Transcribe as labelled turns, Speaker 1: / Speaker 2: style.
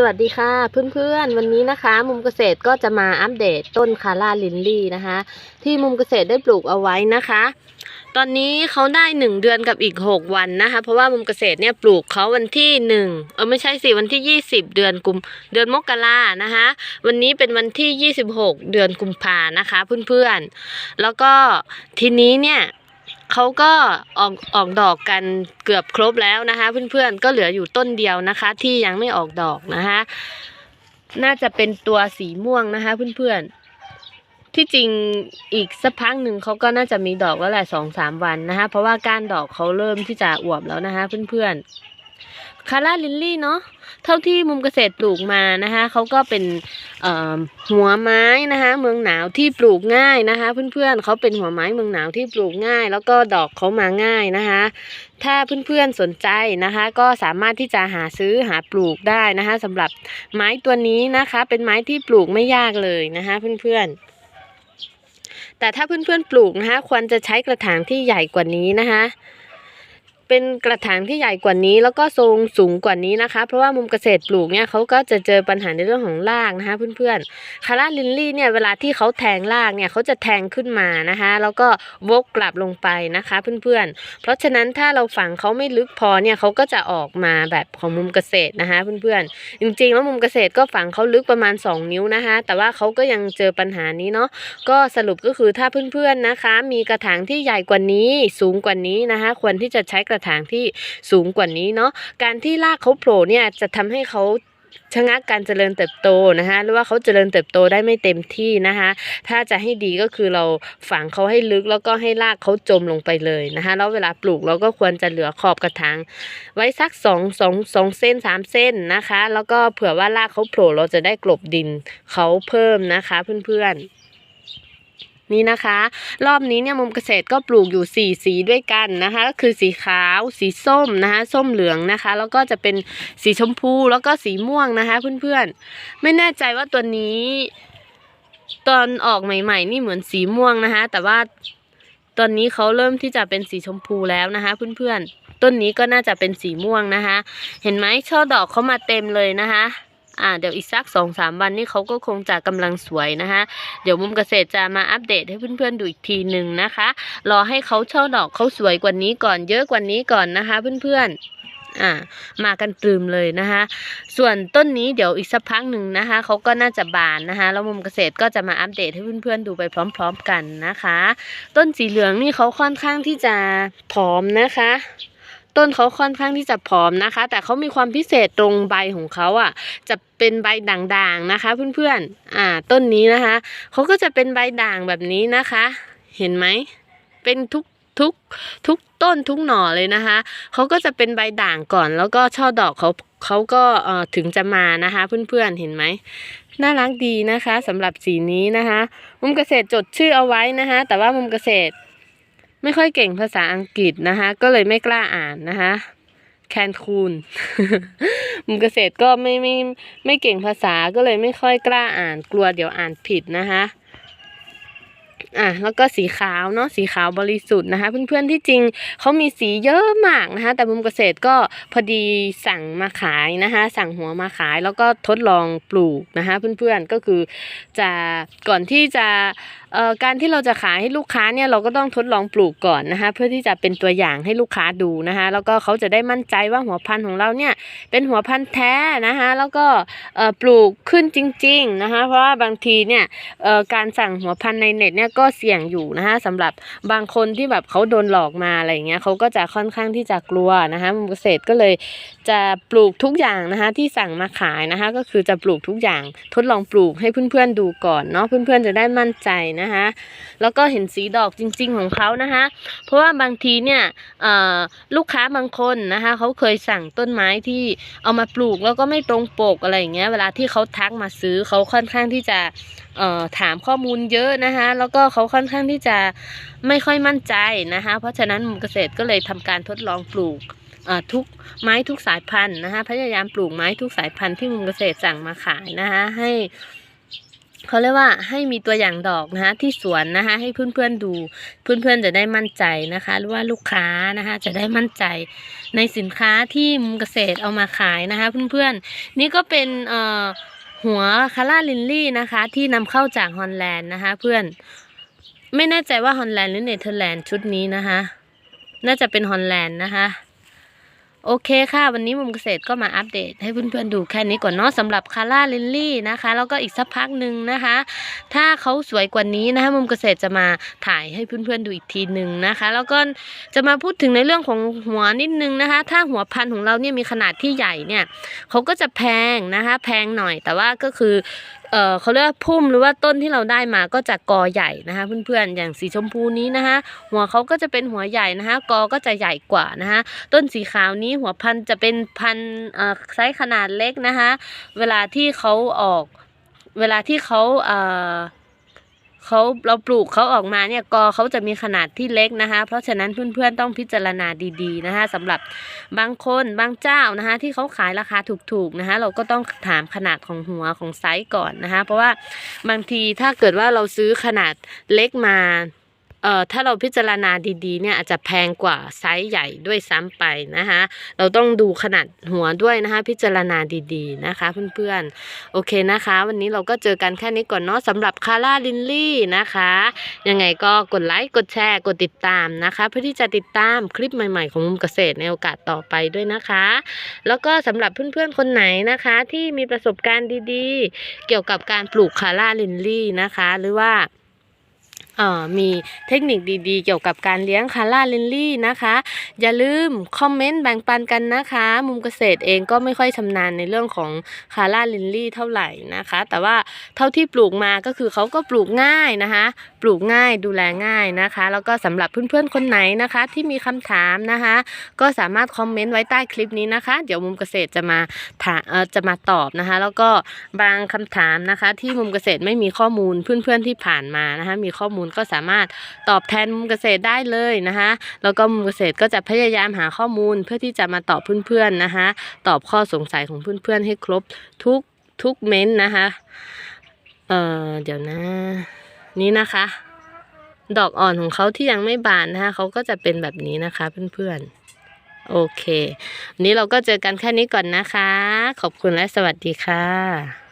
Speaker 1: สวัสดีค่ะเพื่อนๆ วันนี้นะคะ มุมเกษตรก็จะมาอัปเดตต้นคาร่าลินลี่นะคะ ที่มุมเกษตรได้ปลูกเอาไว้นะคะ ตอนนี้เขาได้หนึ่งเดือนกับอีกหกวันนะคะ เพราะว่ามุมเกษตรเนี่ยปลูกเขาวันที่หนึ่งเออไม่ใช่สิวันที่ยี่สิบเดือนกุมเดือนมกรานะคะ วันนี้เป็นวันที่ยี่สิบหกเดือนกุมภานะคะ เพื่อนๆ แล้วก็ทีนี้เนี่ย เขาก็ออกออกดอกกันเกือบครบแล้วนะคะ เพื่อนๆก็เหลืออยู่ต้นเดียวนะคะ ที่ยังไม่ออกดอกนะคะ น่าจะเป็นตัวสีม่วงนะคะ เพื่อนๆที่จริงอีกสักพักหนึ่งเขาก็น่าจะมีดอกแล้วแหละสองสามวันนะคะ เพราะว่าก้านดอกเขาเริ่มที่จะอวบแล้วนะคะ เพื่อนๆ คาร่าลินลี่เนาะเท่าที่มุมเกษตรปลูกมานะคะเขาก็เป็นหัวไม้นะคะเมืองหนาวที่ปลูกง่ายนะคะ เพื่อนๆเขาเป็นหัวไม้เมืองหนาวที่ปลูกง่าย แล้วก็ดอกเขามาง่ายนะคะ ถ้าเพื่อนๆสนใจนะคะ ก็สามารถที่จะหาซื้อหาปลูกได้นะคะสำหรับไม้ตัวนี้นะคะ เป็นไม้ที่ปลูกไม่ยากเลยนะคะ เพื่อนๆแต่ถ้าเพื่อนๆปลูกนะคะ ควรจะใช้กระถางที่ใหญ่กว่านี้นะคะ เป็นกระถางที่ใหญ่กว่านี้ แล้วก็ทรงสูงกว่านี้นะคะ เพราะว่ามุมเกษตรปลูกเนี่ยเขาก็จะเจอปัญหาในเรื่องของรากนะคะเพื่อนๆคาร่าลินลี่เนี่ยเวลาที่เขาแทงรากเนี่ยเขาจะแทงขึ้นมานะคะ แล้วก็วกกลับลงไปนะคะเพื่อนๆ เพราะฉะนั้นถ้าเราฝังเขาไม่ลึกพอเนี่ยเขาก็จะออกมาแบบของมุมเกษตรนะคะเพื่อนๆจริงๆแล้วมุมเกษตรก็ฝังเขาลึกประมาณ 2 นิ้วนะคะ แต่ว่าเขาก็ยังเจอปัญหานี้เนาะก็สรุปก็คือถ้าเพื่อนๆนะคะ มีกระถางที่ใหญ่กว่านี้สูงกว่านี้นะคะ ควรที่จะใช้กระถางที่สูงกว่านี้เนาะการที่รากเขาโผล่เนี่ยจะทำให้เขาชะงักการเจริญเติบโตนะคะหรือว่าเขาเจริญเติบโตได้ไม่เต็มที่นะคะถ้าจะให้ดีก็คือเราฝังเขาให้ลึกแล้วก็ให้รากเขาจมลงไปเลยนะคะแล้วเวลาปลูกเราก็ควรจะเหลือขอบกระถางไว้สักสองสองสองเส้นสามเส้นนะคะ แล้วก็เผื่อว่ารากเขาโผล่เราจะได้กลบดินเขาเพิ่มนะคะเพื่อนๆ นี่นะคะ รอบนี้เนี่ยมุมเกษตรก็ปลูกอยู่สี่สีด้วยกันนะคะ ก็คือสีขาว สีส้มนะคะ ส้มเหลืองนะคะ แล้วก็จะเป็นสีชมพูแล้วก็สีม่วงนะคะ เพื่อนๆ ไม่แน่ใจว่าตัวนี้ ตอนออกใหม่ๆ นี่เหมือนสีม่วงนะคะ แต่ว่าตอนนี้เขาเริ่มที่จะเป็นสีชมพูแล้วนะคะเพื่อนๆ ต้นนี้ก็น่าจะเป็นสีม่วงนะคะ เห็นไหมช่อดอกเขามาเต็มเลยนะคะ อ่าเดี๋ยวอีกสักสองสามวันนี่เขาก็คงจะกำลังสวยนะคะเดี๋ยวมุมเกษตรจะมาอัปเดตให้เพื่อนๆดูอีกทีหนึ่งนะคะ รอให้เขาช่อดอกเขาสวยกว่านี้ก่อนเยอะกว่านี้ก่อนนะคะ เพื่อนๆอ่ามากันตรึมเลยนะคะ ส่วนต้นนี้เดี๋ยวอีกสักพักหนึ่งนะคะเขาก็น่าจะบานนะคะ แล้วมุมเกษตรก็จะมาอัปเดตให้เพื่อนๆดูไปพร้อม ๆ กันนะคะ ต้นสีเหลืองนี่เขาค่อนข้างที่จะผอมนะคะ ต้นเขาค่อนข้างที่จะผอมนะคะ แต่เขามีความพิเศษตรงใบของเขาอะ จะเป็นใบด่างๆนะคะ เพื่อนๆอ่าต้นนี้นะคะเขาก็จะเป็นใบด่างแบบนี้นะคะ เห็นไหมเป็นทุกทุกทุกต้นทุกหน่อเลยนะคะ เขาก็จะเป็นใบด่างก่อน แล้วก็ช่อดอกเขาเขาก็เอ่อถึงจะมานะคะ เพื่อนๆเห็นไหมน่ารักดีนะคะสำหรับสีนี้นะคะ มุมเกษตรจดชื่อเอาไว้นะคะ แต่ว่ามุมเกษตร ไม่ค่อยเก่งภาษาอังกฤษนะคะ ก็เลยไม่กล้าอ่านนะคะแคนคูนมุมเกษตรก็ไม่ไม่ไม่เก่งภาษาก็เลยไม่ค่อยกล้าอ่านกลัวเดี๋ยวอ่านผิดนะคะอะแล้วก็สีขาวเนาะสีขาวบริสุทธิ์นะคะ เพื่อนๆที่จริงเขามีสีเยอะมากนะคะ แต่มุมเกษตรก็พอดีสั่งมาขายนะคะ สั่งหัวมาขายแล้วก็ทดลองปลูกนะคะ เพื่อนๆก็คือจะก่อนที่จะการที่เราจะขายให้ลูกค้าเนี่ยเราก็ต้องทดลองปลูกก่อนนะคะ เพื่อที่จะเป็นตัวอย่างให้ลูกค้าดูนะคะ แล้วก็เขาจะได้มั่นใจว่าหัวพันธุ์ของเราเนี่ยเป็นหัวพันธุ์แท้นะคะแล้วก็ปลูกขึ้นจริงๆนะคะเพราะว่าบางทีเนี่ยการสั่งหัวพันธุ์ในเน็ตเนี่ยก็เสี่ยงอยู่นะคะสำหรับบางคนที่แบบเขาโดนหลอกมาอะไรอย่างเงี้ยเขาก็จะค่อนข้างที่จะกลัวนะคะมุมเกษตรก็เลยจะปลูกทุกอย่างนะคะที่สั่งมาขายนะคะก็คือจะปลูกทุกอย่างทดลองปลูกให้เพื่อนๆดูก่อนเนาะเพื่อนๆจะได้มั่นใจนะคะ แล้วก็เห็นสีดอกจริง ๆ ของเขานะคะ เพราะว่าบางทีเนี่ยลูกค้าบางคนนะคะเขาเคยสั่งต้นไม้ที่เอามาปลูกแล้วก็ไม่ตรงปกอะไรอย่างเงี้ยเวลาที่เขาทักมาซื้อเขาค่อนข้างที่จะถามข้อมูลเยอะนะคะ แล้วก็เขาค่อนข้างที่จะไม่ค่อยมั่นใจนะคะ เพราะฉะนั้นมุมเกษตรก็เลยทำการทดลองปลูกทุกไม้ทุกสายพันธุ์นะคะพยายามปลูกไม้ทุกสายพันธุ์ที่มุมเกษตรสั่งมาขายนะคะให้ เขาเรียกว่าให้มีตัวอย่างดอกนะคะที่สวนนะคะให้เพื่อนๆดูเพื่อนๆจะได้มั่นใจนะคะ หรือว่าลูกค้านะคะจะได้มั่นใจในสินค้าที่มุมเกษตรเอามาขายนะคะ เพื่อนๆนี่ก็เป็นเอ่อหัวคาร่าลินลี่นะคะ ที่นำเข้าจากฮอลแลนด์นะคะ เพื่อนไม่แน่ใจว่าฮอลแลนด์หรือเนเธอร์แลนด์ชุดนี้นะคะ น่าจะเป็นฮอลแลนด์นะคะ โอเคค่ะ วันนี้มุมเกษตรก็มาอัปเดตให้เพื่อนๆดูแค่นี้ก่อนเนาะสำหรับคาร่าลินลี่นะคะ แล้วก็อีกสักพักหนึ่งนะคะ ถ้าเขาสวยกว่านี้นะคะมุมเกษตรจะมาถ่ายให้เพื่อนๆดูอีกทีหนึ่งนะคะ แล้วก็จะมาพูดถึงในเรื่องของหัวนิดนึงนะคะ ถ้าหัวพันธุ์ของเราเนี่ยมีขนาดที่ใหญ่เนี่ยเขาก็จะแพงนะคะ แพงหน่อยแต่ว่าก็คือ เออเขาเรียกว่าพุ่มหรือว่าต้นที่เราได้มาก็จะกอใหญ่นะคะ เพื่อนๆอย่างสีชมพูนี้นะคะ หัวเขาก็จะเป็นหัวใหญ่นะคะ กอก็จะใหญ่กว่านะคะต้นสีขาวนี้หัวพันจะเป็นพันเอ่อไซส์ขนาดเล็กนะคะ เวลาที่เขาออก เวลาที่เขาเอ่อ เขาเราปลูกเขาออกมาเนี่ยกอเขาจะมีขนาดที่เล็กนะคะ เพราะฉะนั้นเพื่อนๆต้องพิจารณาดีๆนะคะสำหรับบางคนบางเจ้านะคะ ที่เขาขายราคาถูกๆนะคะ เราก็ต้องถามขนาดของหัวของไซส์ก่อนนะคะ เพราะว่าบางทีถ้าเกิดว่าเราซื้อขนาดเล็กมา เอ่อถ้าเราพิจารณาดีๆเนี่ยอาจจะแพงกว่าไซส์ใหญ่ด้วยซ้ำไปนะคะเราต้องดูขนาดหัวด้วยนะคะพิจารณาดีๆนะคะเพื่อนๆโอเคนะคะ วันนี้เราก็เจอกันแค่นี้ก่อนเนาะสำหรับคาร่าลินลี่นะคะยังไงก็กดไลค์กดแชร์กดติดตามนะคะ เพื่อที่จะติดตามคลิปใหม่ๆของมุมเกษตรในโอกาสต่อไปด้วยนะคะ แล้วก็สำหรับเพื่อนๆคนไหนนะคะ ที่มีประสบการณ์ดีๆ เกี่ยวกับการปลูกคาร่าลินลี่นะคะ หรือว่า มีเทคนิคดีๆ เกี่ยวกับการเลี้ยงคาร่าลินลี่นะคะ อย่าลืมคอมเมนต์แบ่งปันกันนะคะ มุมเกษตรเองก็ไม่ค่อยชำนาญในเรื่องของคาร่าลินลี่เท่าไหร่นะคะ แต่ว่าเท่าที่ปลูกมาก็คือเขาก็ปลูกง่ายนะคะ ปลูกง่ายดูแลง่ายนะคะ แล้วก็สำหรับเพื่อนๆคนไหนนะคะ ที่มีคำถามนะคะ ก็สามารถคอมเมนต์ไว้ใต้คลิปนี้นะคะ เดี๋ยวมุมเกษตรจะมาถาจะมาตอบนะคะ แล้วก็บางคำถามนะคะ ที่มุมเกษตรไม่มีข้อมูลเพื่อนๆที่ผ่านมานะคะ มีข้อมูลก็สามารถตอบแทนมุมเกษตรได้เลยนะคะแล้วก็มุมเกษตรก็จะพยายามหาข้อมูลเพื่อที่จะมาตอบเพื่อนๆนะคะตอบข้อสงสัยของเพื่อนๆให้ครบทุกทุกเม้นต์นะคะเอ่อเดี๋ยวนะ นี่นะคะ ดอกอ่อนของเขาที่ยังไม่บานนะคะเขาก็จะเป็นแบบนี้นะคะเพื่อนๆ โอเค วันนี้เราก็เจอกันแค่นี้ก่อนนะคะ ขอบคุณและสวัสดีค่ะ